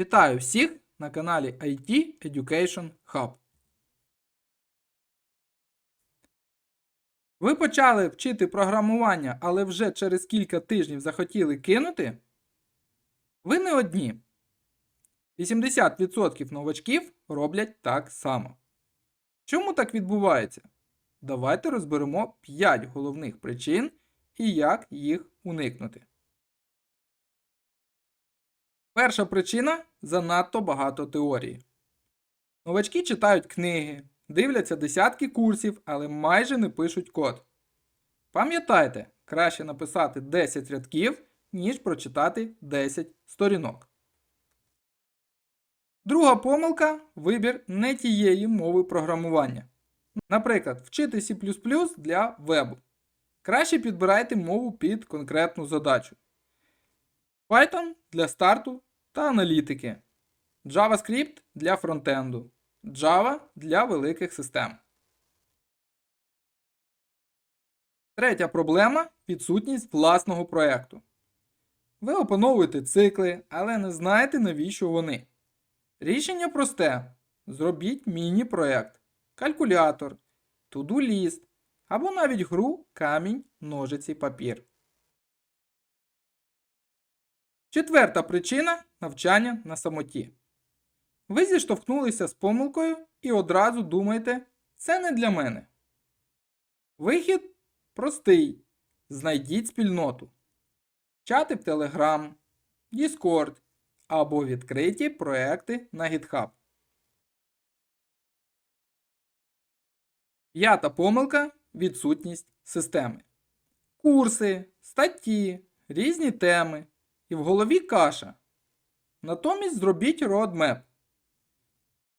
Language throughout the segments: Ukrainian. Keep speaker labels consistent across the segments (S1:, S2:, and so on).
S1: Вітаю всіх на каналі IT Education Hub. Ви почали вчити програмування, але вже через кілька тижнів захотіли кинути? Ви не одні. 80% новачків роблять так само. Чому так відбувається? Давайте розберемо 5 головних причин і як їх уникнути. Перша причина занадто багато теорії. Новачки читають книги, дивляться десятки курсів, але майже не пишуть код. Пам'ятайте, краще написати 10 рядків, ніж прочитати 10 сторінок. Друга помилка вибір не тієї мови програмування. Наприклад, вчити C для вебу. Краще підбирайте мову під конкретну задачу. Python для старту та аналітики. JavaScript для фронтенду. Java для великих систем. Третя проблема відсутність власного проєкту. Ви опановуєте цикли, але не знаєте, навіщо вони. Рішення просте: зробіть міні-проєкт, калькулятор, list або навіть гру камінь, ножиці, папір. Четверта причина навчання на самоті. Ви зіштовхнулися з помилкою і одразу думаєте, це не для мене. Вихід простий. Знайдіть спільноту. Чати в Telegram, Discord або відкриті проекти на GitHub. П'ята помилка відсутність системи. Курси, статті, різні теми і в голові каша. Натомість зробіть roadmap.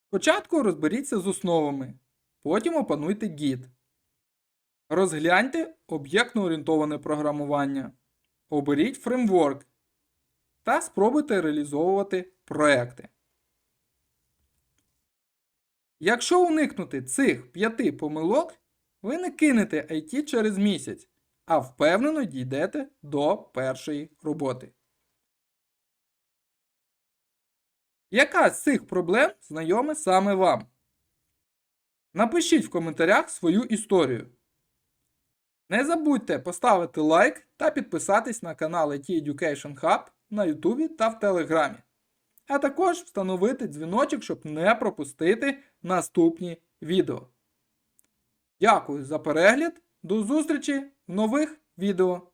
S1: Спочатку розберіться з основами, потім опануйте Git. Розгляньте об'єктно орієнтоване програмування. Оберіть фреймворк та спробуйте реалізовувати проекти. Якщо уникнути цих п'яти помилок, ви не кинете IT через місяць, а впевнено дійдете до першої роботи. Яка з цих проблем знайома саме вам? Напишіть в коментарях свою історію. Не забудьте поставити лайк та підписатись на канал IT Education Hub на YouTube та в Телеграмі. А також встановити дзвіночок, щоб не пропустити наступні відео. Дякую за перегляд. До зустрічі в нових відео.